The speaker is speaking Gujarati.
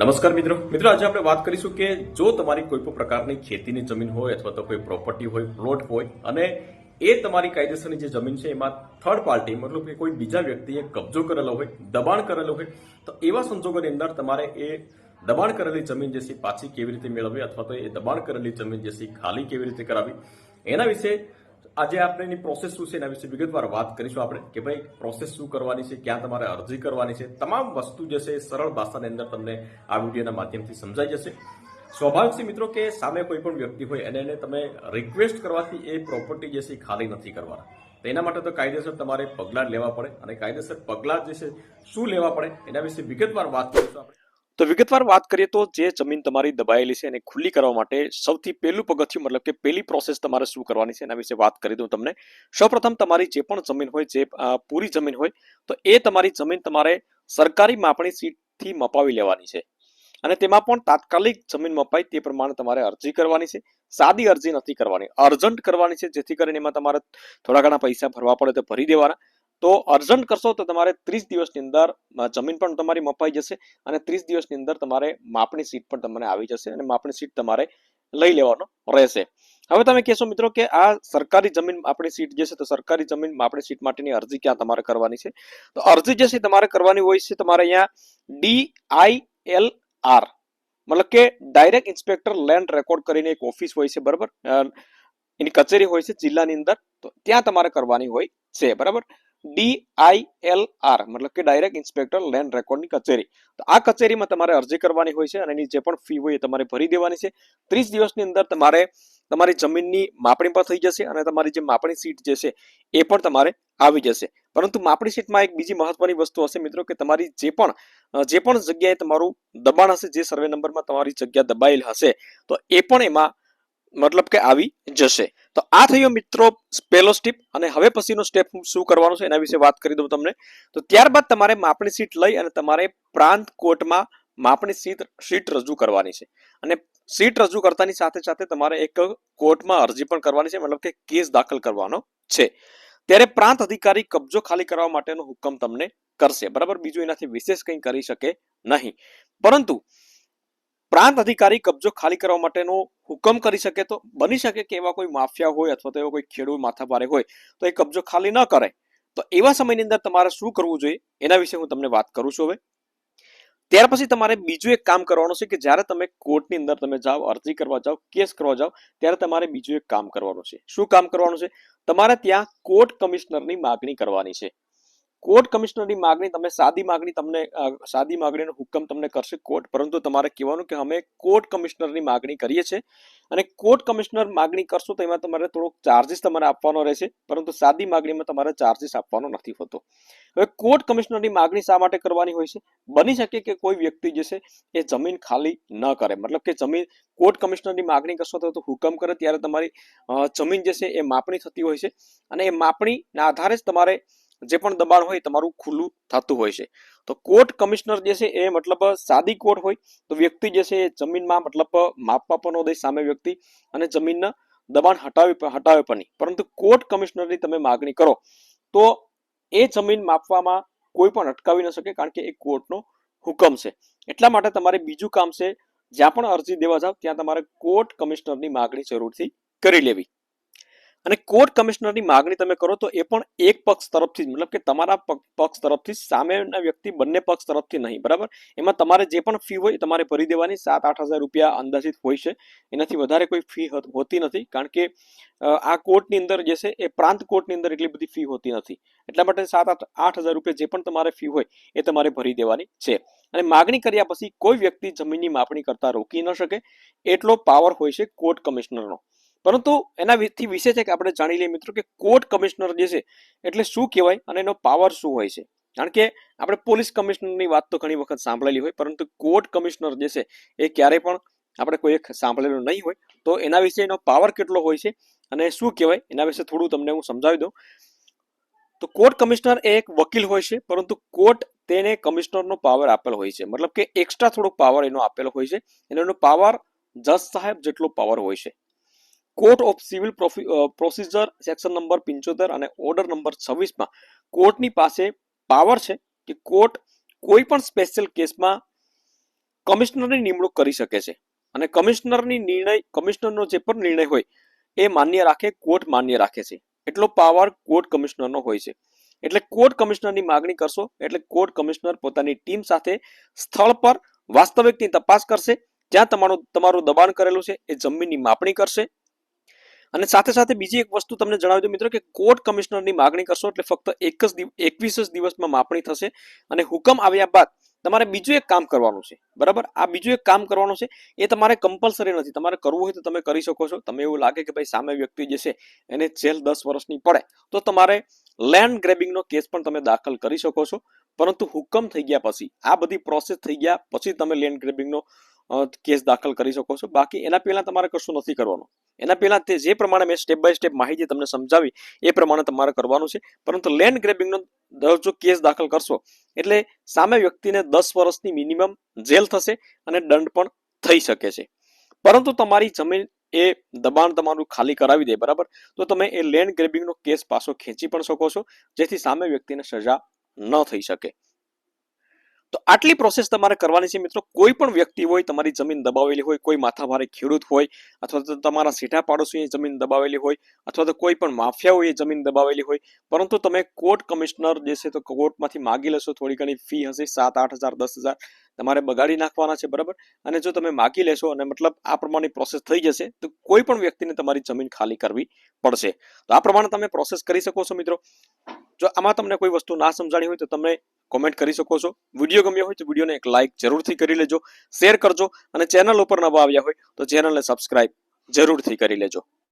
નમસ્કાર મિત્રો. મિત્રો, આજે આપણે વાત કરીશું કે જો તમારી કોઈ પણ પ્રકારની ખેતીની જમીન હોય અથવા તો કોઈ પ્રોપર્ટી હોય પ્લોટ હોય અને એ તમારી કાયદેસરની જે જમીન છે એમાં થર્ડ પાર્ટી મતલબ કે કોઈ બીજા વ્યક્તિએ કબજો કરેલો હોય, દબાણ કરેલો હોય, તો એવા સંજોગોની અંદર તમારે એ દબાણ કરેલી જમીન જે છે પાછી કેવી રીતે મેળવવી અથવા તો એ દબાણ કરેલી જમીન જે છે ખાલી કેવી રીતે કરાવી એના વિશે આજે આપણે એની પ્રોસેસ શું છે એના વિશે વિગતવાર વાત કરીશું આપણે કે ભાઈ પ્રોસેસ શું કરવાની છે, ક્યાં તમારે અરજી કરવાની છે, તમામ વસ્તુ જે છે સરળ ભાષાની અંદર તમને આ વિડીયોના માધ્યમથી સમજાઈ જશે. સ્વાભાવિક છે મિત્રો કે સામે કોઈ પણ વ્યક્તિ હોય અને એને તમે રિક્વેસ્ટ કરવાથી એ પ્રોપર્ટી જે છે ખાલી નથી કરવાના. તો એના માટે તો કાયદેસર તમારે પગલાં લેવા પડે અને કાયદેસર પગલાં જે છે શું લેવા પડે એના વિશે વિગતવાર વાત કરીશું આપણે. તો વિગતવાર વાત કરીએ તો જે જમીન તમારી દબાયેલી છે એને ખુલ્લી કરવા માટે સૌથી પહેલું પગથિયું, મતલબ કે પહેલી પ્રોસેસ તમારે શું કરવાની છે એના વિશે વાત કરી દઉં તમને. સૌપ્રથમ તમારી જે પણ જમીન હોય, જે પૂરી જમીન હોય, તો એ તમારી જમીન તમારે સરકારી માપણી સીટથી મપાવી લેવાની છે. અને તેમાં પણ તાત્કાલિક જમીન મપાય તે પ્રમાણે તમારે અરજી કરવાની છે. સાદી અરજી નથી કરવાની. અર્જન્ટ કરવાની છે, જેથી કરીને એમાં તમારે થોડા ઘણા પૈસા ભરવા પડે તો ભરી દેવાના. તો અર્જન્ટ કરશો તો તમારે ત્રીસ દિવસની અંદર જમીન પણ તમારી મપાઈ જશે અને ત્રીસ દિવસની અંદર તમારે માપણી સીટ પણ તમને આવી જશે અને માપણી સીટ તમારે લઈ લેવાનો રહેશે. હવે તમે કહેશો મિત્રો કે આ સરકારી જમીન માપણી સીટ જે છે તો સરકારી જમીન માપણી સીટ માટેની અરજી ક્યાં તમારે કરવાની છે? તો અરજી જે છે તમારે કરવાની હોય છે તમારે અહીંયા ડી આઈ એલ આર, મતલબ કે ડાયરેક્ટ ઇન્સ્પેક્ટર લેન્ડ રેકોર્ડ કરીને એક ઓફિસ હોય છે, બરાબર? એની કચેરી હોય છે જિલ્લાની અંદર, તો ત્યાં તમારે કરવાની હોય છે, બરાબર? ડી આઈ એલ આર મતલબ કે ડાયરેક્ટ ઇન્સ્પેક્ટર લેન્ડ રેકોર્ડની કચેરી. તો આ કચેરીમાં તમારે અરજી કરવાની હોય છે અને એની જે પણ ફી હોય એ તમારે ભરી દેવાની છે. ત્રીસ દિવસની અંદર તમારે તમારી જમીનની માપણી પણ થઈ જશે અને તમારી જે માપણી સીટ જે છે એ પણ તમારે આવી જશે. પરંતુ માપણી સીટમાં એક બીજી મહત્વની વસ્તુ હશે મિત્રો કે તમારી જે પણ જે પણ જગ્યાએ તમારું દબાણ હશે, જે સર્વે નંબરમાં તમારી જગ્યા દબાયેલ હશે, તો એ પણ એમાં મતલબ કે આવી જશે. તો આ થયો મિત્રો પહેલો સ્ટેપ અને હવે પછીનો સ્ટેપ શું કરવાનો છે એના વિશે વાત કરી દઉં તમને. તો ત્યારબાદ તમારે માપણી સીટ લઈ અને તમારે પ્રાંત કોર્ટમાં માપણી સીટ સીટ રજૂ કરવાની છે. અને સીટ રજૂ કરતાની સાથે સાથે તમારે એક કોર્ટમાં અરજી પણ કરવાની છે, મતલબ કે કેસ દાખલ કરવાનો છે. ત્યારે પ્રાંત અધિકારી કબજો ખાલી કરવા માટેનો હુકમ તમને કરશે. બરાબર? બીજું એનાથી વિશેષ કંઈ કરી શકે નહીં. પરંતુ પ્રાંત અધિકારી કબજો ખાલી કરવા માટેનો હુકમ કરી શકે તો બની શકે કે એવા કોઈ માફિયા હોય અથવા તો એવો કોઈ ખેડૂત માથાભારે હોય તો એ કબજો ખાલી ન કરે. તો એવા સમયની અંદર તમારે શું કરવું જોઈએ? એના વિશે હું તમને વાત કરું છું હવે. ત્યાર પછી તમારે બીજું એક કામ કરવાનું છે કે જ્યારે તમે કોર્ટની અંદર તમે જાઓ, અરજી કરવા જાઓ, કેસ કરવા જાઓ, ત્યારે તમારે બીજું એક કામ કરવાનું છે. શું કામ કરવાનું છે? તમારે ત્યાં કોર્ટ કમિશનરની માગણી કરવાની છે. કોર્ટ કમિશનરની માગણી તમે, સાદી માગણી તમને સાદી માગણીનો હુકમ તમને કરશે કોર્ટ. પરંતુ તમારે કહેવાનું કે અમે કોર્ટ કમિશનરની માગણી કરીએ છીએ અને કોર્ટ કમિશનર માગણી કરશો તો એમાં તમારે થોડોક ચાર્જિસ તમારે આપવાનો રહેશે, પરંતુ સાદી માગણીમાં તમારે ચાર્જિસ આપવાનો નથી હોતો. હવે કોર્ટ કમિશનરની માગણી શા માટે કરવાની હોય છે? બની શકે કે કોઈ વ્યક્તિ જે છે એ જમીન ખાલી ન કરે. મતલબ કે જમીન, કોર્ટ કમિશનરની માગણી કરશો તો હુકમ કરે ત્યારે તમારી જમીન જે છે એ માપણી થતી હોય છે અને એ માપણીના આધારે જ તમારે જે પણ દબાણ હોય તમારું ખુલ્લું થતું હોય છે. તો કોર્ટ કમિશનર જે છે એ મતલબ સાદી કોર્ટ હોય તો વ્યક્તિ જે છે એ જમીનમાં મતલબ માપવા પણ દે સામે વ્યક્તિ અને જમીનના દબાણ હટાવી હટાવે પણ નહીં. પરંતુ કોર્ટ કમિશનરની તમે માગણી કરો તો એ જમીન માપવામાં કોઈ પણ અટકાવી ન શકે કારણ કે એ કોર્ટનો હુકમ છે. એટલા માટે તમારે બીજું કામ છે, જ્યાં પણ અરજી દેવા જાવ, ત્યાં તમારે કોર્ટ કમિશનરની માગણી જરૂરથી કરી લેવી. અને કોર્ટ કમિશનરની માગણી તમે કરો તો એ પણ એક પક્ષ તરફથી જ, મતલબ કે તમારા પક્ષ તરફથી સામેના વ્યક્તિ બંને પક્ષ તરફથી નહીં, બરાબર? એમાં તમારે જે પણ ફી હોય તમારે ભરી દેવાની સાત આઠ હજાર રૂપિયા અંદાજિત હોય છે. એનાથી વધારે કોઈ ફી હોતી નથી, કારણ કે આ કોર્ટની અંદર જે છે એ પ્રાંત કોર્ટની અંદર એટલી બધી ફી હોતી નથી. એટલા માટે સાત આઠ આઠ હજાર રૂપિયા જે પણ તમારે ફી હોય એ તમારે ભરી દેવાની છે. અને માગણી કર્યા પછી કોઈ વ્યક્તિ જમીનની માપણી કરતા રોકી ન શકે. એટલો પાવર હોય છે કોર્ટ કમિશનરનો. પરંતુ એના વિશે છે કે આપણે જાણી લઈએ મિત્રો કે કોર્ટ કમિશનર જે છે, એટલે શું કહેવાય અને એનો પાવર શું હોય છે. કારણ કે આપણે પોલીસ કમિશનરની વાત તો ઘણી વખત સાંભળેલી હોય, પરંતુ કોર્ટ કમિશનર જે છે, એ ક્યારેય પણ આપણે કોઈ એક સાંભળેલું નહીં હોય. તો એના વિશે એનો પાવર કેટલો હોય છે અને શું કહેવાય એના વિશે થોડું તમને હું સમજાવી દઉં. તો કોર્ટ કમિશનર એ એક વકીલ હોય છે, પરંતુ કોર્ટ તેને કમિશનરનો પાવર આપેલો હોય છે. મતલબ કે એક્સ્ટ્રા થોડોક પાવર એનો આપેલો હોય છે. અને એનો પાવર જજ સાહેબ જેટલો પાવર હોય છે. Court of civil procedure section number પંચોતેર અને ઓર્ડર નંબર છવ્વીસમાં કોર્ટની પાસે પાવર છે કે કોર્ટ કોઈ પણ સ્પેશિયલ કેસમાં કમિશનરની નિમણૂક કરી શકે છે. અને કમિશનરની નિર્ણય કમિશનરનો જે પણ નિર્ણય હોય એ માન્ય રાખે, કોર્ટ માન્ય રાખે છે. એટલો પાવર કોર્ટ કમિશનરનો હોય છે. એટલે કોર્ટ કમિશનરની માગણી કરશો, એટલે કોર્ટ કમિશનર પોતાની ટીમ સાથે સ્થળ પર વાસ્તવિકની તપાસ કરશે, જ્યાં તમારું તમારું દબાણ કરેલું છે, એ જમીનની માપણી કરશે અને સાથે સાથે બીજી એક વસ્તુ તમને જણાવી દઉં મિત્રો કે કોર્ટ કમિશનરની માગણી કરશો એટલે ફક્ત એક જ એકવીસ જ દિવસમાં માપણી થશે અને હુકમ આવ્યા બાદ તમારે બીજું એક કામ કરવાનું છે. બરાબર? આ બીજું એક કામ કરવાનું છે. એ તમારે કમ્પલસરી નથી. તમારે કરવું હોય તો તમે કરી શકો છો. તમે એવું લાગે કે ભાઈ સામે વ્યક્તિ જે છે એને જેલ દસ વર્ષની પડે તો તમારે લેન્ડ ગ્રેબિંગનો કેસ પણ તમે દાખલ કરી શકો છો. પરંતુ હુકમ થઈ ગયા પછી, આ બધી પ્રોસેસ થઈ ગયા પછી તમે લેન્ડ ગ્રેબિંગનો કેસ દાખલ કરી શકો છો. બાકી એના પહેલાં તમારે કશું નથી કરવાનું. એના પહેલાં તે જે પ્રમાણે મેં સ્ટેપ બાય સ્ટેપ માહિતી તમને સમજાવી, એ પ્રમાણે તમારે કરવાનું છે. પરંતુ લેન્ડ ગ્રેબિંગનો જો કેસ દાખલ કરશો, એટલે સામે વ્યક્તિને દસ વર્ષની મિનિમમ જેલ થશે અને દંડ પણ થઈ શકે છે. પરંતુ તમારી જમીન એ દબાણ તમારું ખાલી કરાવી દે, બરાબર? તો તમે એ લેન્ડ ગ્રેબિંગનો કેસ પાછો ખેંચી પણ શકો છો, જેથી સામે વ્યક્તિને સજા ન થઈ શકે. તો આટલી પ્રોસેસ તમારે કરવાની છે મિત્રો. કોઈ પણ વ્યક્તિ હોય, તમારી જમીન દબાવેલી હોય, કોઈ માથાભારે ખેડૂત હોય, અથવા તો તમારા સીઠા પાડોશીએ જમીન દબાવેલી હોય, અથવા તો કોઈ પણ માફિયાઓએ જમીન દબાવેલી હોય, પરંતુ તમે કોર્ટ કમિશનર જે છે તો કોર્ટમાંથી માગી લેશો, થોડી ઘણી ફી હશે, સાત, આઠ હજાર, દસ હજાર, તમારે બગાડી નાખવાના છે, બરાબર? અને જો તમે માગી લેશો અને મતલબ આ પ્રમાણે પ્રોસેસ થઈ જશે, તો કોઈ પણ વ્યક્તિને તમારી જમીન ખાલી કરવી પડશે. તો આ પ્રમાણે તમે પ્રોસેસ કરી શકો છો મિત્રો. જો આમાં તમને કોઈ વસ્તુ ના સમજાણી હોય, તો તમે કોમેન્ટ કરી શકો છો. વીડિયો ગમ્યો હોય તો વિડીયોને એક લાઇક જરૂરથી કરી લેજો. શેર કરજો અને ચેનલ ઉપર નવા આવ્યા હોય તો ચેનલને સબસ્ક્રાઇબ જરૂરથી કરી લેજો.